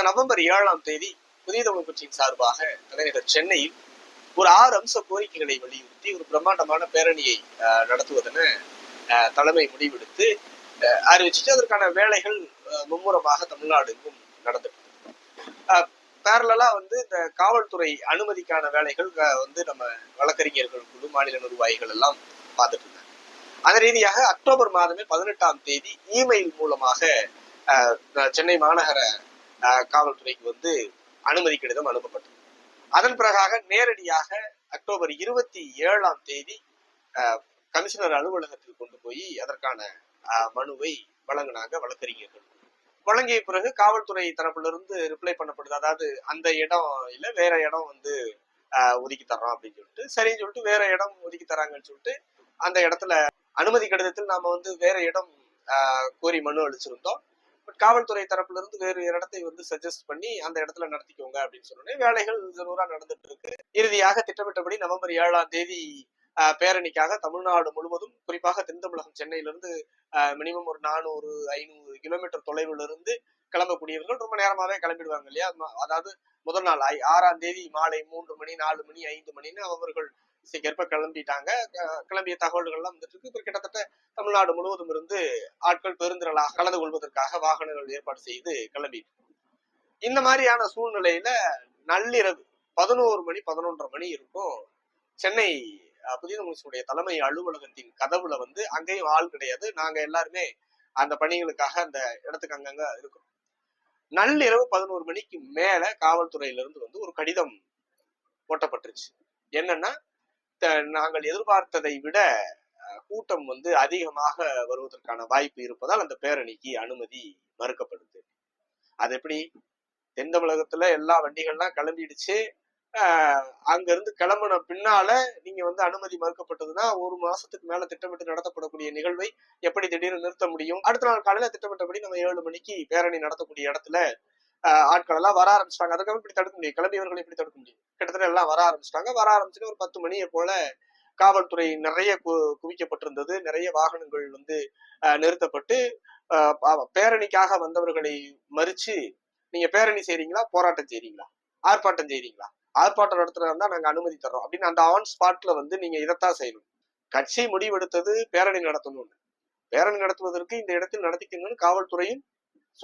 கடந்த நவம்பர் ஏழாம் தேதி புதிய தமிழ் கட்சியின் சார்பாக தலைநகர் சென்னையில் ஒரு ஆறு அம்ச கோரிக்கைகளை வலியுறுத்தி ஒரு பிரம்மாண்டமான பேரணியை நடத்துவதென தலைமை முடிவெடுத்து அஹ், அறிவிச்சுட்டு அதற்கான வேலைகள் மும்முரமாக தமிழ்நாடு எங்கும் நடந்தது பேரலா வந்து இந்த காவல்துறை அனுமதிக்கான வேலைகள் வந்து நம்ம வழக்கறிஞர்கள் குழு மாநில நிர்வாகிகள் எல்லாம் பார்த்துட்டு இருந்தாங்க அந்த ரீதியாக அக்டோபர் மாதமே பதினெட்டாம் தேதி இமெயில் மூலமாக சென்னை மாநகர காவல்துறைக்கு வந்து அனுமதி கடிதம் அனுப்பப்பட்டது. அதன் பிறகாக நேரடியாக அக்டோபர் இருபத்தி ஏழாம் தேதி கமிஷனர் அலுவலகத்தில் கொண்டு போய் அதற்கான மனுவை வழங்கினாங்க வழக்கறிஞர்கள். வழங்கிய பிறகு காவல்துறை தரப்பிலிருந்து ரிப்ளை பண்ணப்படுது. அதாவது அந்த இடம் இல்ல வேற இடம் வந்து ஒதுக்கி தர்றோம் அப்படின்னு சொல்லிட்டு சரின்னு சொல்லிட்டு வேற இடம் ஒதுக்கி தராங்கன்னு சொல்லிட்டு அந்த இடத்துல அனுமதி கடிதத்தில் நாம வந்து வேற இடம் கோரி மனு அளிச்சிருந்தோம். காவல்துறை தரப்புல இருந்து வேறு இடத்தை வந்து சஜஸ்ட் பண்ணி அந்த இடத்துல நடத்திக்கோங்க அப்படின்னு சொன்னோடனே வேலைகள் ஜரூரா நடந்துட்டு இருக்கு. இறுதியாக திட்டமிட்டபடி நவம்பர் ஏழாம் தேதி பேரணிக்காக தமிழ்நாடு முழுவதும் குறிப்பாக தென் தமிழகம் சென்னையிலிருந்து மினிமம் ஒரு நானூறு ஐநூறு கிலோமீட்டர் தொலைவில் இருந்து கிளம்பக்கூடியவர்கள் ரொம்ப நேரமாவே கிளம்பிடுவாங்க இல்லையா? அதாவது முதல் நாள் ஆறாம் தேதி மாலை மூன்று மணி நாலு மணி ஐந்து மணின்னு அவர்கள் சீக்கிரப்ப கிளம்பிட்டாங்க. கிளம்பிய தகவல்கள்லாம் வந்துட்டு இருக்கு. இப்ப கிட்டத்தட்ட தமிழ்நாடு முழுவதும் இருந்து ஆட்கள் பெருந்திரளாக கலந்து கொள்வதற்காக வாகனங்கள் ஏற்பாடு செய்து கிளம்பி இந்த மாதிரியான சூழ்நிலையில நள்ளிரவு பதினோரு மணி பதினொன்றரை மணி இருக்கும். சென்னை புதிய தலைமை அலுவலகத்தின் கதவுல வந்து அங்கேயும் ஆள் கிடையாது. நாங்க எல்லாருமே அந்த பணிகளுக்காக அந்த இடத்துக்கு அங்கங்க இருக்கிறோம். நள்ளிரவு பதினோரு மணிக்கு மேல காவல்துறையில இருந்து வந்து ஒரு கடிதம் போட்டப்பட்டுருச்சு என்னன்னா நாங்கள் எதிர்பார்த்ததை விட கூட்டம் வந்து அதிகமாக வருவதற்கான வாய்ப்பு இருப்பதால் அந்த பேரணிக்கு அனுமதி மறுக்கப்படுது. அது எப்படி? தென் தமிழகத்துல எல்லா வண்டிகள்லாம் கிளம்பிடுச்சு. ஆஹ் அங்க இருந்து கிளம்புன பின்னால நீங்க வந்து அனுமதி மறுக்கப்பட்டதுன்னா ஒரு மாசத்துக்கு மேல திட்டமிட்டு நடத்தப்படக்கூடிய நிகழ்வை எப்படி திடீர்னு நிறுத்த முடியும்? அடுத்த நாள் காலையில திட்டமிட்டபடி நம்ம ஏழு மணிக்கு பேரணி நடத்தக்கூடிய இடத்துல ஆட்கள் எல்லாம் வர ஆரம்பிச்சிட்டாங்க. அதுக்கப்புறம் இப்படி தடுக்க முடியும். கிளம்பியவர்களை இப்படி தடுக்க முடியும். கிட்டத்தட்ட எல்லாம் வர ஆரம்பிச்சிட்டாங்க. வர ஆரம்பிச்சுட்டு ஒரு பத்து மணியை போல காவல்துறை நிறைய கு- குவிக்கப்பட்டிருந்தது. நிறைய வாகனங்கள் வந்து நிறுத்தப்பட்டு பேரணிக்காக வந்தவர்களை மறிச்சு நீங்க பேரணி செய்றீங்களா? போராட்டம் செய்றீங்களா? ஆர்ப்பாட்டம் செய்றீங்களா? ஆர்ப்பாட்டம் நடத்துறதா இருந்தா நாங்க அனுமதி தர்றோம். அப்படின்னு அந்த ஆன் ஸ்பாட்ல வந்து நீங்க இதைத்தான் செய்யணும். கட்சி முடிவெடுத்தது பேரணி நடத்தணும்னு. பேரணி நடத்துவதற்கு இந்த இடத்தில் நடத்திக்கணும்னு காவல்துறையும்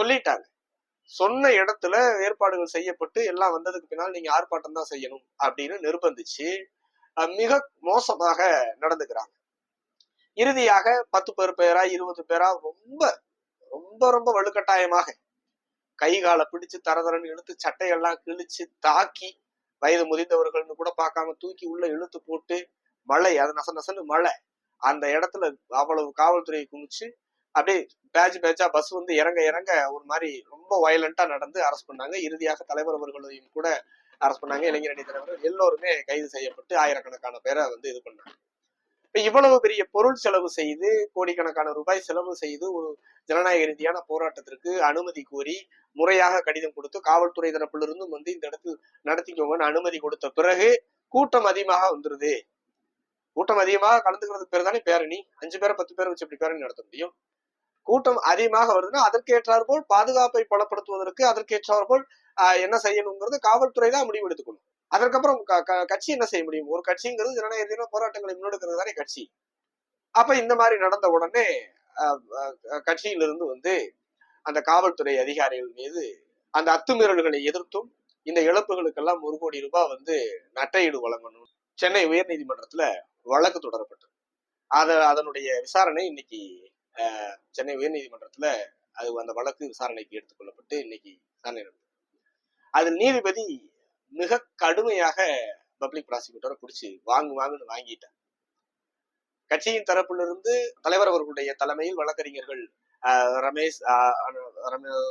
சொல்லிட்டாங்க. சொன்ன இடத்துல ஏற்பாடுகள் செய்யப்பட்டு எல்லாம் வந்ததுக்கு பின்னால் நீங்க ஆர்ப்பாட்டம் தான் செய்யணும் அப்படின்னு நிர்பந்திச்சு மிக மோசமாக நடந்துக்கிறாங்க. இறுதியாக பத்து பேர் பேரா இருபது பேரா ரொம்ப ரொம்ப ரொம்ப வலுக்கட்டாயமாக கை காலை பிடிச்சு தரதரன்னு இழுத்து சட்டையெல்லாம் கிழிச்சு தாக்கி வயது முதிர்ந்தவர்கள்னு கூட பார்க்காம தூக்கி உள்ள இழுத்து போட்டு மழை அது நச நசன்னு மழை. அந்த இடத்துல அவ்வளவு காவல்துறையை குமிச்சு அப்படியே பேட்ச் பேட்சா பஸ் வந்து இறங்க இறங்க ஒரு மாதிரி ரொம்ப வயலண்டா நடந்து அரெஸ்ட் பண்ணாங்க. இறுதியாக தலைவர் அவர்களையும் கூட அரெஸ்ட் பண்ணாங்க. இளைஞர் அணி தலைவர் எல்லோருமே கைது செய்யப்பட்டு ஆயிரக்கணக்கான பேரை வந்து இது பண்ணாங்க. இப்ப இவ்வளவு பெரிய பொருள் செலவு செய்து கோடிக்கணக்கான ரூபாய் செலவு செய்து ஒரு ஜனநாயக ரீதியான போராட்டத்திற்கு அனுமதி கோரி முறையாக கடிதம் கொடுத்து காவல்துறை தரப்பிலிருந்தும் வந்து இந்த இடத்தில் நடத்திக்கோங்கன்னு அனுமதி கொடுத்த பிறகு கூட்டம் அதிகமாக வந்துருது. கூட்டம் அதிகமாக கலந்துக்கிறதுக்கு பேர் தானே பேரணி? அஞ்சு பேரை பத்து பேரை வச்சு எப்படி பேரணி நடத்த முடியும்? கூட்டம் அதிகமாக வருதுன்னா அதற்கேற்றார் போல் பாதுகாப்பை பலப்படுத்துவதற்கு அதற்கேற்றார் போல் என்ன செய்யணுங்கிறது காவல்துறை தான் முடிவு எடுத்துக்கணும். அதற்கப்புறம் க- கட்சி என்ன செய்ய முடியும்? ஒரு கட்சிங்கிறது ஜனநாயக ரீதியான போராட்டங்களை முன்னெடுக்கிறது தானே கட்சி. அப்ப இந்த மாதிரி நடந்த உடனே கட்சியிலிருந்து வந்து அந்த காவல்துறை அதிகாரிகள் மீது அந்த அத்துமீறல்களை எதிர்த்தும் இந்த இழப்புகளுக்கெல்லாம் ஒரு கோடி ரூபாய் வந்து நட்டையீடு வழங்கணும். சென்னை உயர்நீதிமன்றத்துல வழக்கு தொடரப்பட்டது. அத அதனுடைய விசாரணை இன்னைக்கு சென்னை உயர்நீதிமன்றத்தில் அது அந்த வழக்கு விசாரணைக்கு எடுத்துக்கொள்ளப்பட்டு இன்னைக்கு விசாரணை நடந்தது அதில் நீதிபதி மிக கடுமையாக பப்ளிக் ப்ராசிக்யூட்டரை பிடிச்சி வாங்கு வாங்குன்னு வாங்கிட்டார். கட்சியின் தரப்பிலிருந்து தலைவர் அவர்களுடைய தலைமையில் வழக்கறிஞர்கள் ஆஹ், ரமேஷ் ஆஹ்,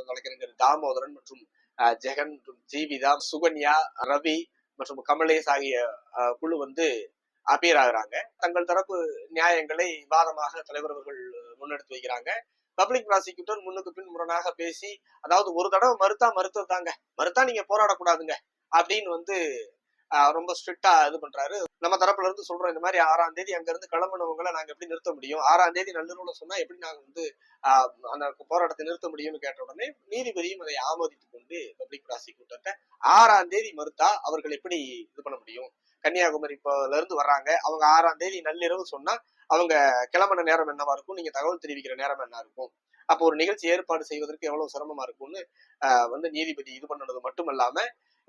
வழக்கறிஞர் தாமோதரன் மற்றும் ஜெகன் மற்றும் ஜீவிதா சுகன்யா ரவி மற்றும் கமலேஷ் ஆகிய குழு வந்து அப்பியர் ஆகுறாங்க தங்கள் தரப்பு நியாயங்களை வாதமாக தலைவர் அவர்கள் முன்னெடுத்து வைக்கிறாங்க. பப்ளிக் ப்ராசிக்யூட்டர் முன்னுக்கு பின் முரணாக பேசி அதாவது ஒரு தடவை மறுத்தா மறுத்தது தாங்க. மறுத்தா நீங்க போராடக்கூடாதுங்க அப்படின்னு வந்து ரொம்ப ஸ்ட்ரிக்டா இது பண்றாரு. நம்ம தரப்புல இருந்து சொல்றோம் இந்த மாதிரி ஆறாம் தேதி அங்க இருந்து கிளம்பினவங்களை நாங்க எப்படி நிறுத்த முடியும்? ஆறாம் தேதி நள்ளிரவுல சொன்னா எப்படி நாங்க வந்து ஆஹ், அந்த போராட்டத்தை நிறுத்த முடியும்னு கேட்ட உடனே நீதிபதியும் அதை ஆமோதித்துக் கொண்டு பப்ளிக் ப்ராசிக்யூட்டர்கிட்ட ஆறாம் தேதி மறுத்தா அவர்கள் எப்படி இது பண்ண முடியும்? கன்னியாகுமரி இப்போல இருந்து வர்றாங்க. அவங்க ஆறாம் தேதி நள்ளிரவு சொன்னா அவங்க கிளம்பின நேரம் என்னவா இருக்கும்? நீங்க தகவல் தெரிவிக்கிற நேரம் என்ன இருக்கும்? அப்போ ஒரு நிகழ்ச்சி ஏற்பாடு செய்வதற்கு எவ்வளவு சிரமமா இருக்கும்னு வந்து நீதிபதி இது பண்ணது மட்டும் இல்லாம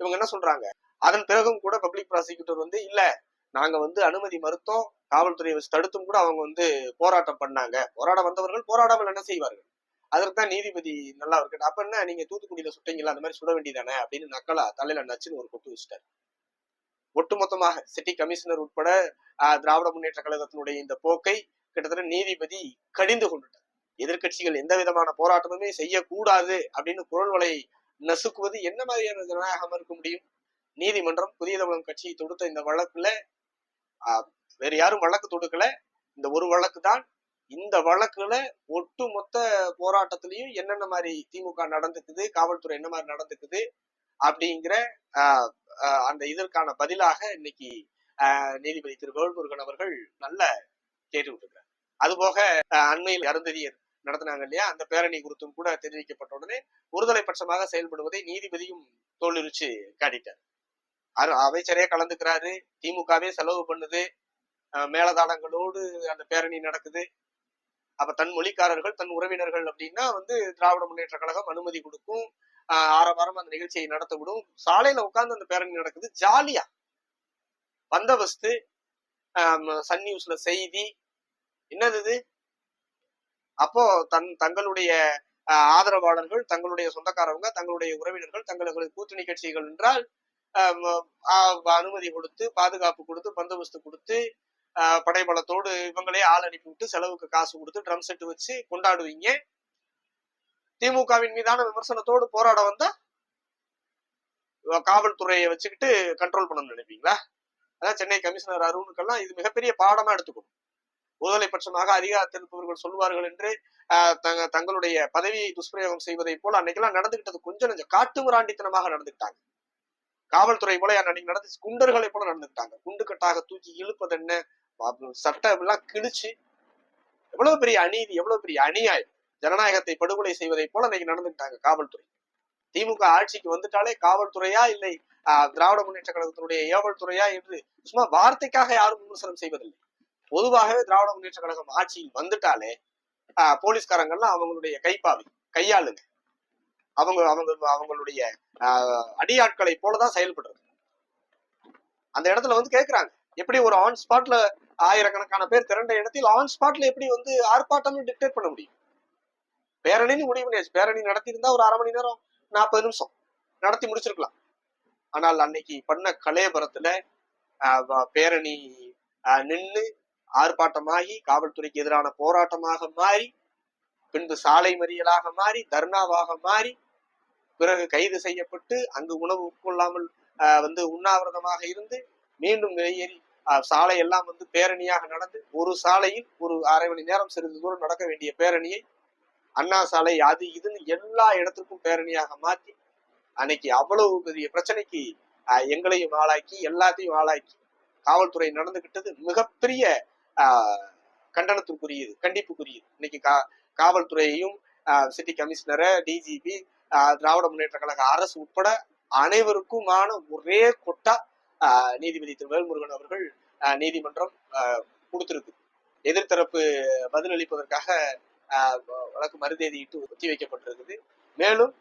இவங்க என்ன சொல்றாங்க? அதன் பிறகும் கூட பப்ளிக் ப்ராசிக்யூட்டர் வந்து இல்ல நாங்க வந்து அனுமதி மறுத்தோம். காவல்துறையை வச்சு தடுத்தும் கூட அவங்க வந்து போராட்டம் பண்ணாங்க. போராட வந்தவர்கள் போராடாமல் என்ன செய்வார்கள்? அதற்கு தான் நீதிபதி நல்லா இருக்கட்டும். அப்ப என்ன நீங்க தூத்துக்குடியில சுட்டீங்களா அந்த மாதிரி சுட வேண்டியதானே அப்படின்னு நக்கலா தலையில நச்சுன்னு ஒரு கொட்டு வச்சுட்டாரு. ஒட்டுமொத்தமாக சிட்டி கமிஷனர் உட்பட திராவிட முன்னேற்ற கழகத்தினுடைய இந்த போக்கை கிட்டத்தட்ட நீதிபதி கடிந்து கொண்டுட்டார். எதிர்கட்சிகள் எந்த விதமான போராட்டமுமே செய்யக்கூடாது அப்படின்னு குரல் வலை நசுக்குவது என்ன மாதிரியான ஜனநாயகம் இருக்க முடியும்? நீதிமன்றம் புதிய தமிழகம் கட்சியை தொடுத்த இந்த வழக்குல ஆஹ், வேற யாரும் வழக்கு தொடுக்கல. இந்த ஒரு வழக்கு தான். இந்த வழக்குல ஒட்டுமொத்த போராட்டத்திலையும் என்னென்ன மாதிரி திமுக நடந்துக்குது காவல்துறை என்ன மாதிரி நடந்துக்குது அப்படிங்கிற அந்த இதற்கான பதிலாக இன்னைக்கு நீதிபதி திரு. வேல்முருகன் அவர்கள் நல்ல கேட்டு விட்டுருக்காரு. அதுபோக போக அண்மையில் அருந்ததியர் நடத்தினாங்க இல்லையா? அந்த பேரணி குறித்தும் கூட தெரிவிக்கப்பட்ட உடனே ஒருதலை பட்சமாக செயல்படுவதை நீதிபதியும் தோலுரிச்சு காட்டிட்டார். அமைச்சரே கலந்துக்கிறாரு திமுகவே செலவு பண்ணுது மேலதாளங்களோடு அந்த பேரணி நடக்குது. அப்ப தன் மொழிக்காரர்கள் தன் உறவினர்கள் அப்படின்னா வந்து திராவிட முன்னேற்ற கழகம் அனுமதி கொடுக்கும் ஆரவாரம் அந்த நிகழ்ச்சியை நடத்த விடும். சாலையில உட்கார்ந்து அந்த பேரணி நடக்குது. ஜாலியா. பந்தபஸ்து சன் நியூஸ்ல செய்தி. என்னது அப்போ தன் தங்களுடைய ஆதரவாளர்கள் தங்களுடைய சொந்தக்காரவங்க தங்களுடைய உறவினர்கள் தங்களுக்கு கூட்டணி கட்சிகள் என்றால் அனுமதி கொடுத்து பாதுகாப்பு கொடுத்து பந்தோபஸ்து கொடுத்து ஆஹ், படைபலத்தோடு இவங்களே ஆள் அனுப்பி விட்டு செலவுக்கு காசு கொடுத்து ட்ரம் செட் வச்சு கொண்டாடுவீங்க. திமுகவின் மீதான விமர்சனத்தோடு போராட வந்தா காவல்துறையை வச்சுக்கிட்டு கண்ட்ரோல் பண்ணணும்னு நினைப்பீங்களா? அதான் சென்னை கமிஷனர் அருணுக்கெல்லாம் இது மிகப்பெரிய பாடமா எடுத்துக்கணும். ஒருதலை பட்சமாக அதிகாரத்தில் இருப்பவர்கள் சொல்வார்கள் என்று ஆஹ், தங்க தங்களுடைய பதவியை துஷ்பிரயோகம் செய்வதை போல அன்னைக்கெல்லாம் நடந்துகிட்டது கொஞ்சம் கொஞ்சம் காட்டு மிராண்டித்தனமாக நடந்துக்கிட்டாங்க காவல்துறை போல அன்னைக்கு நடந்துச்சு குண்டர்களை போல நடந்துக்கிட்டாங்க குண்டு கட்டாக தூக்கி இழுப்பது என்ன சட்டம் எல்லாம் கிழிச்சு. எவ்வளவு பெரிய அநீதி எவ்வளவு பெரிய அநியாயம். ஜனநாயகத்தை படுகொலை செய்வதை போல அன்னைக்கு நடந்துட்டாங்க காவல்துறை. திமுக ஆட்சிக்கு வந்துட்டாலே காவல்துறையா இல்லை ஆஹ், திராவிட முன்னேற்ற கழகத்தினுடைய ஏவல் துறையா என்று சும்மா வார்த்தைக்காக யாரும் விமர்சனம் செய்வதில்லை. பொதுவாகவே திராவிட முன்னேற்ற கழகம் ஆட்சியில் வந்துட்டாலே ஆஹ், போலீஸ்காரங்கள்லாம் அவங்களுடைய கைப்பாவி கையாளுங்க. அவங்க அவங்க அவங்களுடைய ஆஹ், அடியாட்களை போலதான் செயல்படுறது. அந்த இடத்துல வந்து கேட்கிறாங்க எப்படி ஒரு ஆன் ஸ்பாட்ல ஆயிரக்கணக்கான பேர் திரண்ட இடத்தில் ஆன் ஸ்பாட்ல எப்படி வந்து ஆர்ப்பாட்டம்னு டிக்டேட் பண்ண முடியும்? பேரணின்னு முடிவு பண்ணியாச்சு. பேரணி நடத்தியிருந்தா ஒரு அரை மணி நேரம் நாற்பது நிமிஷம் நடத்தி முடிச்சிருக்கலாம். ஆனால் அன்னைக்கு பண்ண கலையபுரத்துல பேரணி நின்று நின்னு ஆர்ப்பாட்டமாகி காவல்துறைக்கு எதிரான போராட்டமாக மாறி பின்பு சாலை மறியலாக மாறி தர்ணாவாக மாறி பிறகு கைது செய்யப்பட்டு அங்கு உணவு உட்கொள்ளாமல் ஆஹ், வந்து உண்ணாவிரதமாக இருந்து மீண்டும் வெளியேறி சாலை எல்லாம் வந்து பேரணியாக நடந்து ஒரு சாலையில் ஒரு அரை மணி நேரம் சிறிது தூரம் நடக்க வேண்டிய பேரணியை அண்ணா சாலை அது இதுன்னு எல்லா இடத்துக்கும் பேரணியாக மாற்றி அன்னைக்கு அவ்வளவு பெரிய பிரச்சனைக்கு எங்களையும் ஆளாக்கி எல்லாத்தையும் ஆளாக்கி காவல்துறை நடந்துகிட்டது மிகப்பெரிய ஆஹ், கண்டனத்திற்குரியது கண்டிப்புக்குரியது. இன்னைக்கு கா காவல்துறையையும் சிட்டி கமிஷனரை டிஜிபி திராவிட முன்னேற்ற கழக அரசு உட்பட அனைவருக்குமான ஒரே கொட்டா நீதிபதி திரு வேல்முருகன் அவர்கள் நீதிமன்றம் கொடுத்திருக்கு. எதிர்த்தரப்பு பதிலளிப்பதற்காக வழக்கு மறுதேதியிட்டு ஒத்தி வைக்கப்பட்டிருக்குது. மேலும்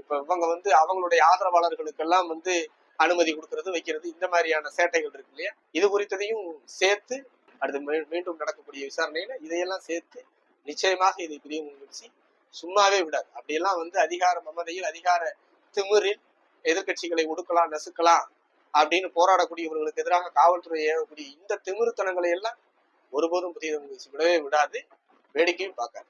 இப்ப இவங்க வந்து அவங்களுடைய ஆதரவாளர்களுக்கெல்லாம் வந்து அனுமதி கொடுக்கறது வைக்கிறது இந்த மாதிரியான சேட்டைகள் இருக்கு இல்லையா? இது குறித்ததையும் சேர்த்து அடுத்து மீண்டும் நடக்கக்கூடிய விசாரணையில இதையெல்லாம் சேர்த்து நிச்சயமாக இதை புதிய முயற்சி சும்மாவே விடாது. அப்படியெல்லாம் வந்து அதிகார மமதையில் அதிகார திமிரில் எதிர்க்கட்சிகளை ஒடுக்கலாம் நசுக்கலாம் அப்படின்னு போராடக்கூடியவர்களுக்கு எதிராக காவல்துறை ஏவக்கூடிய இந்த திமிருத்தனங்களை எல்லாம் ஒருபோதும் புதிய முயற்சி விடவே விடாது. வேடிக்கையும் பார்க்காது